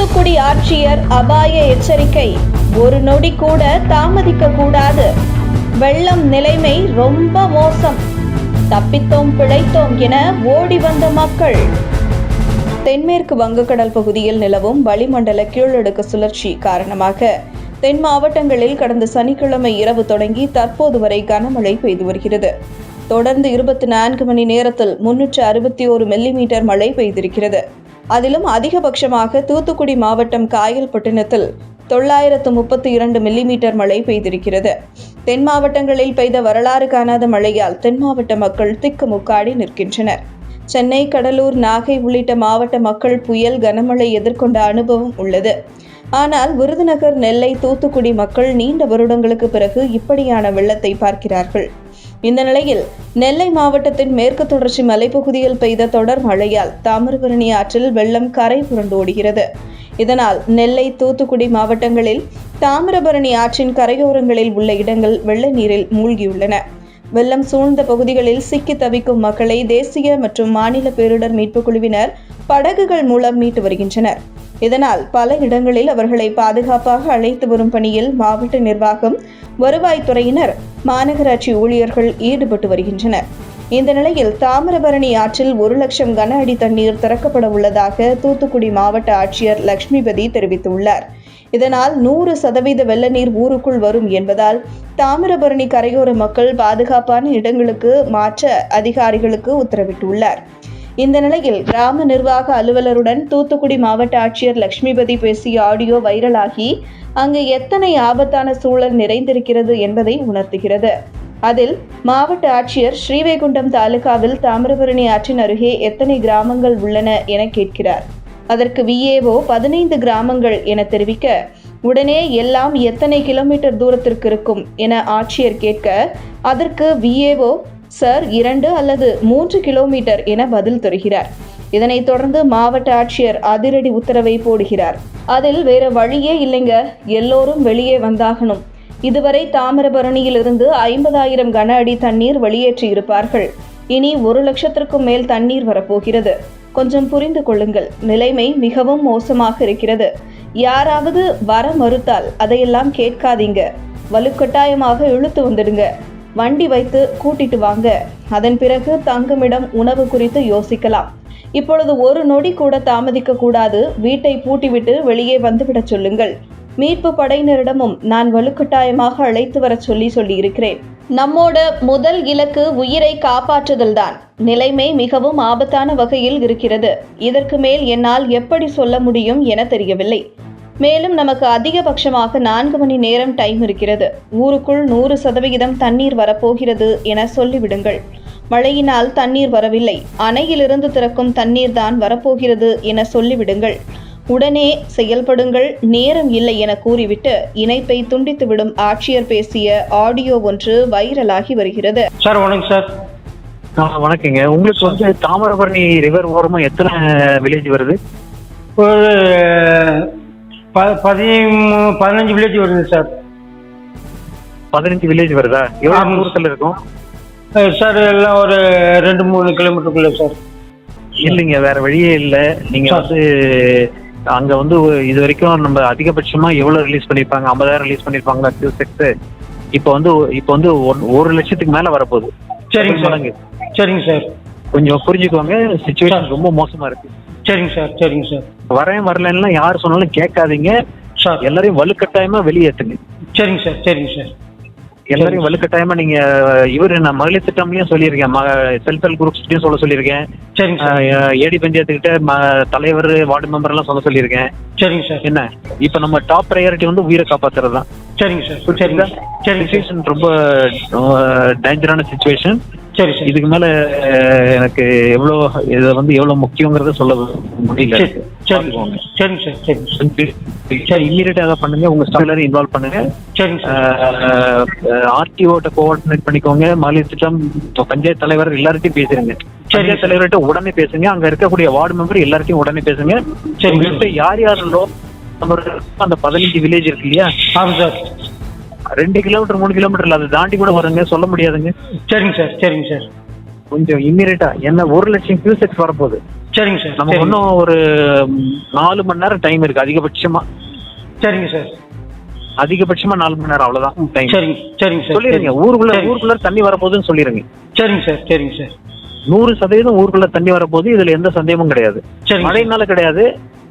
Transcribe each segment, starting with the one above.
தூத்துக்குடி ஆட்சியர் அபாய எச்சரிக்கை. ஒரு நொடி கூட தாமதிக்க கூடாது. வெள்ளம் நிலைமை ரொம்ப மோசம். தப்பித்தோம் பிழைத்தோம் என ஓடி வந்த மக்கள். தென்மேற்கு வங்கக்கடல் பகுதியில் நிலவும் வளிமண்டல கீழடுக்கு சுழற்சி காரணமாக தென் மாவட்டங்களில் கடந்த சனிக்கிழமை இரவு தொடங்கி தற்போது வரை கனமழை பெய்து வருகிறது. தொடர்ந்து இருபத்தி நான்கு மணி நேரத்தில் முன்னூற்று அறுபத்தி ஒரு மில்லிமீட்டர் மழை பெய்திருக்கிறது. அதிலும் அதிகபட்சமாக தூத்துக்குடி மாவட்டம் காயல்பட்டினத்தில் தொள்ளாயிரத்து முப்பத்தி இரண்டு மில்லிமீட்டர் மழை பெய்திருக்கிறது. தென் மாவட்டங்களில் பெய்த வரலாறு காணாத மழையால் தென் மாவட்ட மக்கள் திக்குமுக்காடி நிற்கின்றனர். சென்னை கடலூர் நாகை உள்ளிட்ட மாவட்ட மக்கள் புயல் கனமழை எதிர்கொண்ட அனுபவம் உள்ளது. ஆனால் விருதுநகர் நெல்லை தூத்துக்குடி மக்கள் நீண்ட வருடங்களுக்கு பிறகு இப்படியான வெள்ளத்தை பார்க்கிறார்கள். இந்த நிலையில் நெல்லை மாவட்டத்தின் மேற்கு தொடர்ச்சி மலைப்பகுதியில் பெய்த தொடர் மழையால் தாமிரபரணி ஆற்றில் வெள்ளம் கரை புரண்டோடுகிறது இதனால் நெல்லை தூத்துக்குடி மாவட்டங்களில் தாமிரபரணி ஆற்றின் கரையோரங்களில் உள்ள இடங்கள் வெள்ள நீரில் மூழ்கியுள்ளன. வெள்ளம் சூழ்ந்த பகுதிகளில் சிக்கி தவிக்கும் மக்களை தேசிய மற்றும் மாநில பேரிடர் மீட்புக் குழுவினர் படகுகள் மூலம் மீட்டு வருகின்றனர். இதனால் பல இடங்களில் அவர்களை பாதுகாப்பாக அழைத்து வரும் பணியில் மாவட்ட நிர்வாகம் வருவாய்த்துறையினர் மாநகராட்சி ஊழியர்கள் ஈடுபட்டு வருகின்றனர். இந்த நிலையில் தாமிரபரணி ஆற்றில் ஒரு லட்சம் கன அடி தண்ணீர் திறக்கப்பட உள்ளதாக தூத்துக்குடி மாவட்ட ஆட்சியர் லட்சுமிபதி தெரிவித்துள்ளார். இதனால் நூறு சதவீத வெள்ள நீர் ஊருக்குள் வரும் என்பதால் தாமிரபரணி கரையோர மக்கள் பாதுகாப்பான இடங்களுக்கு மாற்ற அதிகாரிகளுக்கு உத்தரவிட்டுள்ளார். இந்த நிலையில் கிராம நிர்வாக அலுவலருடன் தூத்துக்குடி மாவட்ட ஆட்சியர் லட்சுமிபதி பேசிய ஆடியோ வைரலாகி அங்கு எத்தனை ஆபத்தான சூழல் நிறைந்திருக்கிறது என்பதை உணர்த்துகிறது. அதில் மாவட்ட ஆட்சியர் ஸ்ரீவைகுண்டம் தாலுகாவில் தாமிரபரணி ஆற்றின் அருகே எத்தனை கிராமங்கள் உள்ளன என கேட்கிறார். அதற்கு விஏஓ பதினைந்து கிராமங்கள் என தெரிவிக்க உடனே எல்லாம் எத்தனை கிலோமீட்டர் தூரத்திற்கு இருக்கும் என ஆட்சியர் கேட்க அதற்கு விஏஓ சார் இரண்டு அல்லது மூன்று கிலோமீட்டர் என பதில் தருகிறார். இதனைத் தொடர்ந்து மாவட்ட ஆட்சியர் அதிரடி உத்தரவை போடுகிறார். அதில் வேற வழியே இல்லைங்க எல்லோரும் வெளியே வந்தாகணும். இதுவரை தாமிரபரணியிலிருந்து ஐம்பதாயிரம் கன அடி தண்ணீர் வெளியேற்றி இருப்பார்கள் இனி ஒரு லட்சத்திற்கும் மேல் தண்ணீர் வரப்போகிறது. கொஞ்சம் புரிந்து கொள்ளுங்கள். நிலைமை மிகவும் மோசமாக இருக்கிறது. யாராவது வர மறுத்தால் அதையெல்லாம் கேட்காதீங்க. வலுக்கட்டாயமாக இழுத்து வந்துடுங்க. வண்டி வைத்து கூட்டிட்டு வாங்க. அதன் பிறகு தங்குமிடம் உணவு குறித்து யோசிக்கலாம். இப்பொழுது ஒரு நொடி கூட தாமதிக்க கூடாது வீட்டை பூட்டிவிட்டு வெளியே வந்துவிடச் சொல்லுங்கள். மீட்பு படையினரிடமும் நான் வலுக்கட்டாயமாக அழைத்து வர சொல்லி சொல்லியிருக்கிறேன். நம்மோட முதல் இலக்கு உயிரை காப்பாற்றுதல்தான். நிலைமை மிகவும் ஆபத்தான வகையில் இருக்கிறது. இதற்கு மேல் என்னால் எப்படி சொல்ல முடியும் என தெரியவில்லை. மேலும் நமக்கு அதிகபட்சமாக நான்கு மணி நேரம் டைம் இருக்கிறது. ஊருக்குள் நூறு சதவிகிதம் தண்ணீர் வரப்போகிறது என சொல்லிவிடுங்கள். மழையினால் தண்ணீர் வரவில்லை. அணையிலிருந்து திறக்கும் தண்ணீர் தான் வரப்போகிறது என சொல்லிவிடுங்கள். உடனே செயல்படுங்கள் நேரம் இல்லை என கூறிவிட்டு இணைப்பை துண்டித்துவிடும் ஆட்சியர் பேசிய ஆடியோ ஒன்று வைரலாகி வருகிறது. சார் வணக்கம் சார். ஆ, வணக்கங்க. உங்களுக்கு வந்து தாமிரபரணி ரிவர் ஓரமா எத்தனை வில்லேஜ் வருது? ஒரு ப பதிமூ பதினஞ்சு வில்லேஜ் வருது சார். பதினஞ்சு வில்லேஜ் வருதா? எவ்வளவு ஆமாம். தூரத்துல இருக்கும்? சார் எல்லாம் ஒரு ரெண்டு மூணு கிலோமீட்டருக்குள்ள சார். இல்லைங்க வேற வழியே இல்ல. நீங்க வந்து அங்க வந்து இது வரைக்கும் நம்ம அதிகபட்சமா எவ்வளவு ரிலீஸ் பண்ணிருப்பாங்க? ஐம்பதாயிரம் ரிலீஸ் பண்ணிருப்பாங்களா? கியூசெக்ஸ் இப்போ வந்து இப்போ வந்து ஒரு- லட்சத்துக்கு மேல வரப்போகுது. சரிங்க சார். மடங்கு. சரிங்க சார். கொஞ்சம் புரிஞ்சுக்கோங்க. சுச்சுவேஷன் ரொம்ப மோசமா இருக்கு. சரிங்க சார் சரிங்க சார். வரேன் வரலன்னா யார் சொன்னாலும் கேட்காதீங்க. சார். எல்லாரையும் வலுக்கட்டாயமா வெளியேற்றுங்க சரிங்க சார் சரிங்க சார். எல்லாரையும் வலுக்கட்டாயமா நீங்க இவரு நான் மகளிர் திட்டம்லயும் சொல்லியிருக்கேன். செல்ஃப் ஹெல்ப் குரூப்ஸ்லயும் சொல்ல சொல்லியிருக்கேன். சரிங்க ஏடி பஞ்சாயத்துக்கிட்ட தலைவர் வார்டு மெம்பர் எல்லாம் சொல்ல சொல்லியிருக்கேன். சரிங்க சார். என்ன? இப்ப நம்ம டாப் ப்ரையாரிட்டி வந்து உயிரை காப்பாத்துறது தான் சரிங்க சார். சரிங்க சரிங்க ரொம்ப டேஞ்சரான சுச்சுவேஷன் சரி சார். இதுக்கு மேல எனக்கு எவ்வளவு இது வந்து எவ்வளவு முக்கியங்கிறத சொல்ல முடியல. சரி சரிங்க சார் சரிங்க சார். சரி இம்மீடியட்டா அதை பண்ணுங்க உங்க ஸ்டாஃப் எல்லாரும் இன்வால்வ் பண்ணுங்க. சரிங்க சார். ஆர்டிஓட்ட கோஆர்டினேட் பண்ணிக்கோங்க. மகளிர் திட்டம் பஞ்சாயத்து தலைவர் எல்லார்ட்டையும் பேசுறீங்க. பஞ்சாயத்து தலைவர்கிட்ட உடனே பேசுங்க. அங்க இருக்கக்கூடிய வார்டு மெம்பர் எல்லார்ட்டையும் உடனே பேசுங்க. உங்கள்கிட்ட யார் யார் லோ அந்த பதினஞ்சு வில்லேஜ் இருக்கு இல்லையா? ஆமாம் சார். ரெண்டு கிலோமீட்டர் மூணு கிலோமீட்டர்ல அதை தாண்டி கூட வருங்க. சொல்ல முடியாதுங்க. சரிங்க சார் சரிங்க சார். கொஞ்சம் இம்மீடியட்டா என்ன ஒரு லட்சம் கியூசெக்ஸ் வரப்போகுது. சரிங்க சார் நமக்கு. இன்னும் ஒரு நாலு மணி நேரம் டைம் இருக்கு அதிகபட்சமா. சரிங்க சார். அதிகபட்சமா நாலு மணி நேரம் அவ்வளவுதான் டைம் சரிங்க சரிங்க சார் சொல்லிருங்க. ஊருக்குள்ள. ஊருக்குள்ள தண்ணி வரப்போகுதுன்னு சொல்லிருங்க. சரிங்க சார் சரிங்க சார். நூறு சதவீதம் ஊருக்குள்ள தண்ணி வரப்போகுது இதுல எந்த சந்தேகமும் கிடையாது. மழைனால கிடையாது.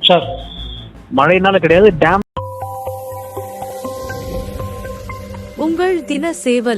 சார். மழைனால கிடையாது டேம் உங்கள் தின சேவல்